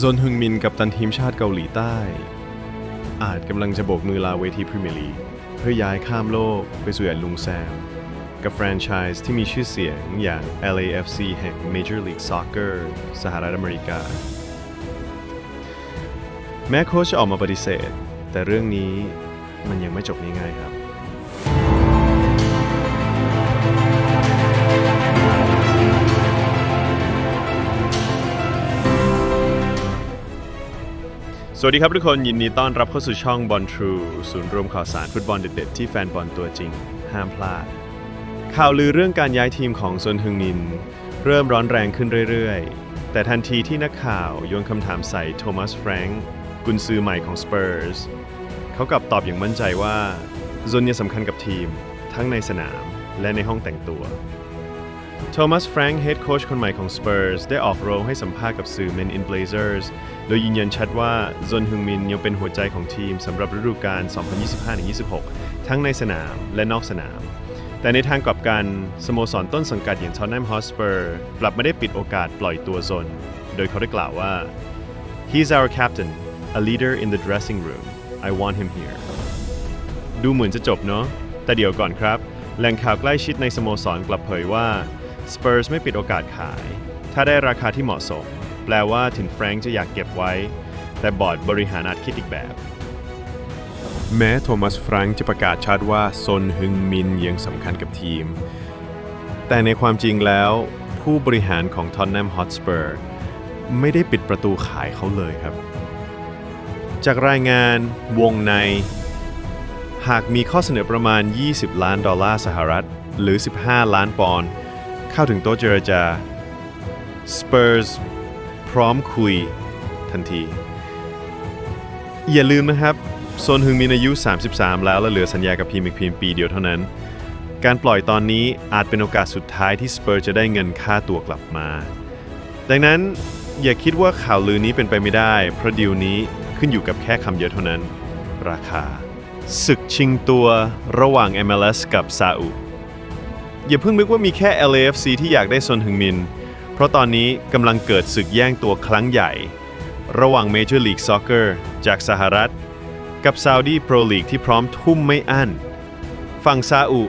ซนฮึงมินกับตันทีมชาติเกาหลีใต้ อาจกำลังจะโบกมือลาเวทีพรีเมียร์ลีกเพื่อย้ายข้ามโลกไปสู่แดนลุงแซม กับแฟรนไชส์ที่มีชื่อเสียงอย่าง LAFC แห่ง Major League Soccer สหรัฐอเมริกา แม้โค้ชจะออกมาปฏิเสธ แต่เรื่องนี้มันยังไม่จบง่ายๆครับ สวัสดีครับทุกคนยินดีต้อนรับเข้าสู่ช่องบอลทรูศูนย์รวมข่าวสารฟุตบอลเด็ดๆที่แฟนบอลตัวจริง ห้ามพลาด ข่าวลือเรื่องการย้ายทีมของซนฮึงมิน เริ่มร้อนแรงขึ้นเรื่อยๆ แต่ทันทีที่นักข่าวโยนคำถามใส่โทมัสแฟรงก์กุนซือใหม่ของสเปอร์สเขากลับตอบอย่างมั่นใจว่าซนยังสำคัญกับทีมทั้งในสนามและในห้องแต่งตัว โทมัสแฟรงค์เฮดโค้ชคนใหม่ของ Spurs ได้ออกโรงให้สัมภาษณ์กับสื่อ Men in Blazers โดยยืนยันชัดว่าซนฮึงมินยังเป็นหัวใจของทีมสำหรับฤดูกาล 2025-26 ทั้งในสนามและนอกสนาม แต่ในทางกลับกัน สโมสรต้นสังกัดอย่าง Tottenham Hotspur กลับไม่ได้ปิดโอกาสปล่อยตัวซน โดยเขาได้กล่าวว่า He's our captain a leader in the dressing room I want him here ดูเหมือนจะจบเนาะแต่เดี๋ยวก่อนครับ แหล่งข่าวใกล้ชิดในสโมสรกลับเผยว่า Spurs ไม่ปิดโอกาสขาย ถ้าได้ราคาที่เหมาะสม แปลว่าถึงแฟรงค์จะอยากเก็บไว้ แต่บอร์ดบริหารอาจคิดอีกแบบ แม้โทมัสแฟรงค์จะประกาศชัดว่าซนฮึงมินยังสำคัญกับทีม แต่ในความจริงแล้ว ผู้บริหารของ Tottenham Hotspur ไม่ได้ปิดประตูขายเขาเลยครับ จากรายงานวงใน หากมีข้อเสนอประมาณ 20 ล้านดอลลาร์สหรัฐ หรือ 15 ล้านปอนด์ เข้าถึงโต๊ะเจรจา Spurs พร้อมคุยทันที อย่าลืมนะครับโซนฮึงมินอายุ 33 แล้วและเหลือสัญญากับทีมอีกเพียงปีเดียวเท่านั้น การปล่อยตอนนี้อาจเป็นโอกาสสุดท้ายที่สเปอร์จะได้เงินค่าตัวกลับมา ดังนั้นอย่าคิดว่าข่าวลือนี้เป็นไปไม่ได้ เพราะดีลนี้ขึ้นอยู่กับแค่คำเดียวเท่านั้น ราคา ศึกชิงตัวระหว่าง MLS กับซาอุ อย่าเพิ่งนึกว่ามีแค่ LAFC ที่อยากได้ซนฮึงมิน เพราะตอนนี้กำลังเกิดศึกแย่งตัวครั้งใหญ่ ระหว่าง Major League Soccer จากสหรัฐ กับ Saudi Pro League ที่พร้อมทุ่มไม่อั้น ฝั่งซาอุ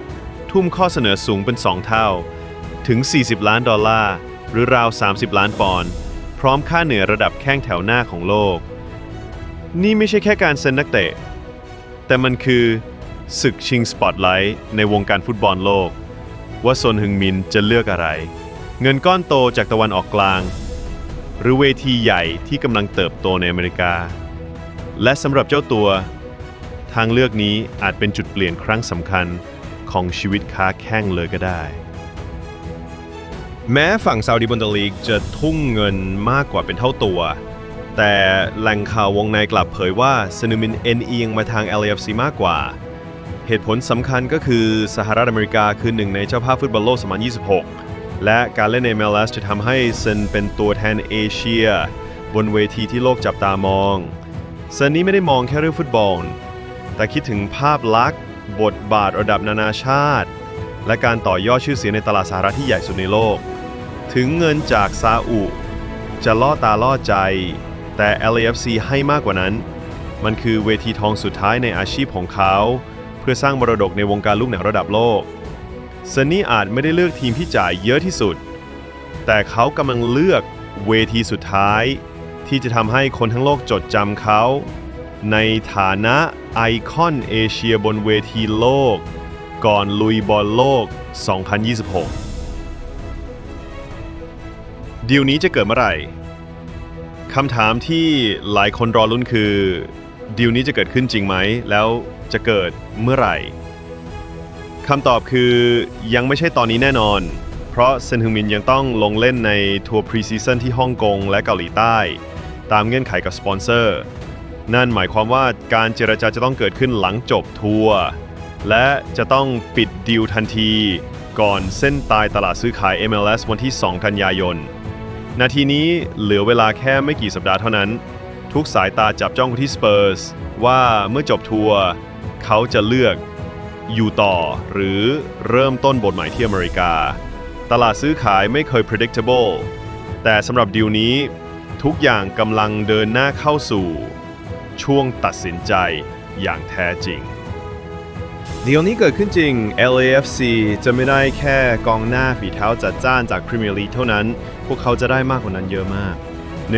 ทุ่มข้อเสนอสูงเป็น 2 เท่า ถึง 40 ล้านดอลลาร์ หรือราว 30 ล้านปอนด์พร้อมค่าเหนือระดับแข้งแถวหน้าของโลก นี่ไม่ใช่แค่การเซ็นนักเตะ แต่มันคือศึกชิงสปอตไลท์ในวงการฟุตบอลโลก ว่าซนฮึงมินจะเลือกอะไร เงินก้อนโตจากตะวันออกกลาง หรือเวทีใหญ่ที่กำลังเติบโตในอเมริกา และสำหรับเจ้าตัว ทางเลือกนี้อาจเป็นจุดเปลี่ยนครั้งสำคัญของชีวิตค้าแข้งเลยก็ได้ แม้ฝั่งซาอุดิบุนเดลีกจะทุ่งเงินมากกว่าเป็นเท่าตัว แต่แหล่งข่าววงในกลับเผยว่าซนุมินเอ็นเอียงมาทาง LAFC มากกว่า เหตุผลสำคัญก็คือสหรัฐอเมริกาคือหนึ่งในเจ้าภาพฟุตบอลโลก2026 และการเล่นใน MLS จะทำให้เซนเป็นตัวแทนเอเชีย บนเวทีที่โลกจับตามองเซนนี้ไม่ได้มองแค่เรื่องฟุตบอล แต่คิดถึงภาพลักษณ์ บทบาทระดับนานาชาติ และการต่อยอดชื่อเสียงในตลาดสหรัฐที่ใหญ่สุดในโลก ถึงเงินจากซาอุจะล่อตาล่อใจ แต่ LAFC ให้มากกว่านั้น มันคือเวทีทองสุดท้ายในอาชีพของเขา เพื่อสร้างมรดกในวงการลูกหนังระดับโลกซันนี่อาจไม่ได้เลือกทีมที่จ่ายเยอะที่สุด แต่เขากำลังเลือกเวทีสุดท้าย ที่จะทำให้คนทั้งโลกจดจำเขา ในฐานะไอคอนเอเชียบนเวทีโลก ก่อนลุยบอลโลก 2026 ดีลนี้จะเกิดเมื่อไหร่คำถามที่หลายคนรอลุ้นคือ ดีลนี้จะเกิดขึ้นจริงไหม แล้วจะเกิดเมื่อไหร่คำตอบคือยังไม่ใช่ตอนนี้แน่นอน เพราะเซนฮึงมินยังต้องลงเล่นในทัวร์พรีซีซันที่ฮ่องกงและเกาหลีใต้ ตามเงื่อนไขกับสปอนเซอร์ นั่นหมายความว่าการเจรจาจะต้องเกิดขึ้นหลังจบทัวร์และจะต้องปิดดีลทันที ก่อนเส้นตายตลาดซื้อขาย MLS วันที่ 2 กันยายน นาทีนี้เหลือเวลาแค่ไม่กี่สัปดาห์เท่านั้น ทุกสายตาจับจ้องที่สเปอร์สว่าเมื่อจบทัวร์เขาจะเลือกอยู่ต่อหรือเริ่มต้นบทใหม่ที่อเมริกา ตลาดซื้อขายไม่เคย predictable แต่สำหรับดีลนี้ทุกอย่างกำลังเดินหน้าเข้าสู่ ช่วงตัดสินใจอย่างแท้จริงเดี๋ยวนี้เกิดขึ้นจริง LAFC จะไม่ได้แค่กองหน้าฝีเท้าจัดจ้านจากพรีเมียร์ลีกเท่านั้น พวกเขาจะได้มากกว่านั้นเยอะมาก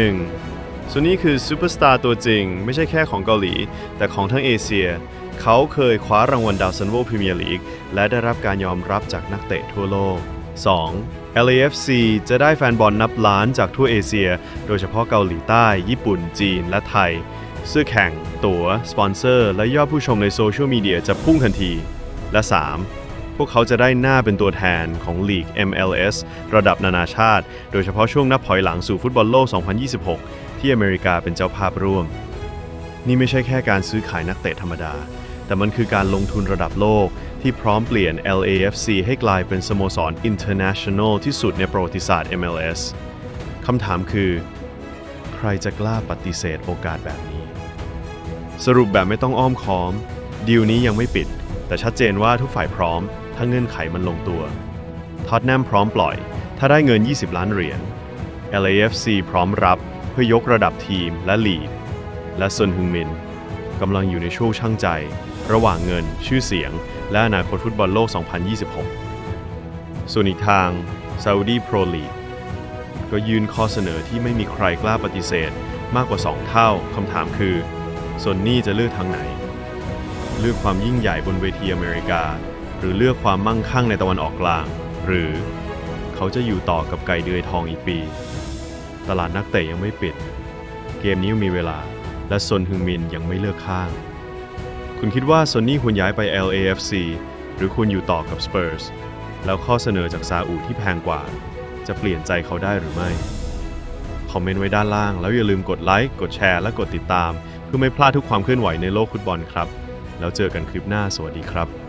1. ส่วนนี้คือซูเปอร์สตาร์ตัวจริง ไม่ใช่แค่ของเกาหลี แต่ของทั้งเอเชีย เขาเคยคว้ารางวัลดาวซันโวพรีเมียร์ลีก และได้รับการยอมรับจากนักเตะทั่วโลก 2. LAFC จะได้แฟนบอลนับล้านจากทั่วเอเชีย โดยเฉพาะเกาหลีใต้ ญี่ปุ่น จีน และไทยเสื้อแข่ง ตั๋ว สปอนเซอร์ และยอดผู้ชมในโซเชียลมีเดียจะพุ่งทันที และ 3. พวกเขาจะได้หน้าเป็นตัวแทนของลีก MLS ระดับนานาชาติ โดยเฉพาะช่วงนับถอยหลังสู่ฟุตบอลโลก 2026 ที่อเมริกาเป็นเจ้าภาพร่วม นี่ไม่ใช่แค่การซื้อขายนักเตะธรรมดา แต่มันคือการลงทุนระดับโลกที่พร้อมเปลี่ยน LAFC ให้กลายเป็นสโมสร international ที่สุดในประวัติศาสตร์ MLS คำถามคือ ใครจะกล้าปฏิเสธโอกาสแบบนี้ สรุปแบบไม่ต้องอ้อมค้อม ดีลนี้ยังไม่ปิด แต่ชัดเจนว่าทุกฝ่ายพร้อม ถ้าเงื่อนไขมันลงตัวท็อตแนมพร้อมปล่อย ถ้าได้เงิน 20 ล้านเหรียญ LAFC พร้อมรับ พื่อยกระดับทีมและลีกและซุนฮึงมินกำลังอยู่ในช่วงช่างใจ ระหว่างเงิน ชื่อเสียง และอนาคตฟุตบอลโลก 2026 ส่วนอีกทาง Saudi Pro League ก็ยื่นข้อเสนอที่ไม่มีใครกล้าปฏิเสธมากกว่า 2 เท่าคำถามคือส่วนนี่จะเลือกทางไหน เลือกความยิ่งใหญ่บนเวทีอเมริกา หรือเลือกความมั่งคั่งในตะวันออกกลาง หรือเขาจะอยู่ต่อกับไก่เดือยทองอีกปี ตลาดนักเตะยังไม่ปิด เกมนี้มีเวลา และซนฮึงมินยังไม่เลือกข้าง คุณคิดว่าซนนี่ควรย้ายไป LAFC หรือควรอยู่ต่อกับ Spurs แล้วข้อเสนอจากซาอุที่แพงกว่า จะเปลี่ยนใจเขาได้หรือไม่คอมเมนต์ไว้ด้านล่าง แล้วอย่าลืมกดไลค์กดแชร์และกดติดตาม เพื่อไม่พลาดทุกความเคลื่อนไหวในโลกฟุตบอลครับ แล้วเจอกันคลิปหน้าสวัสดีครับ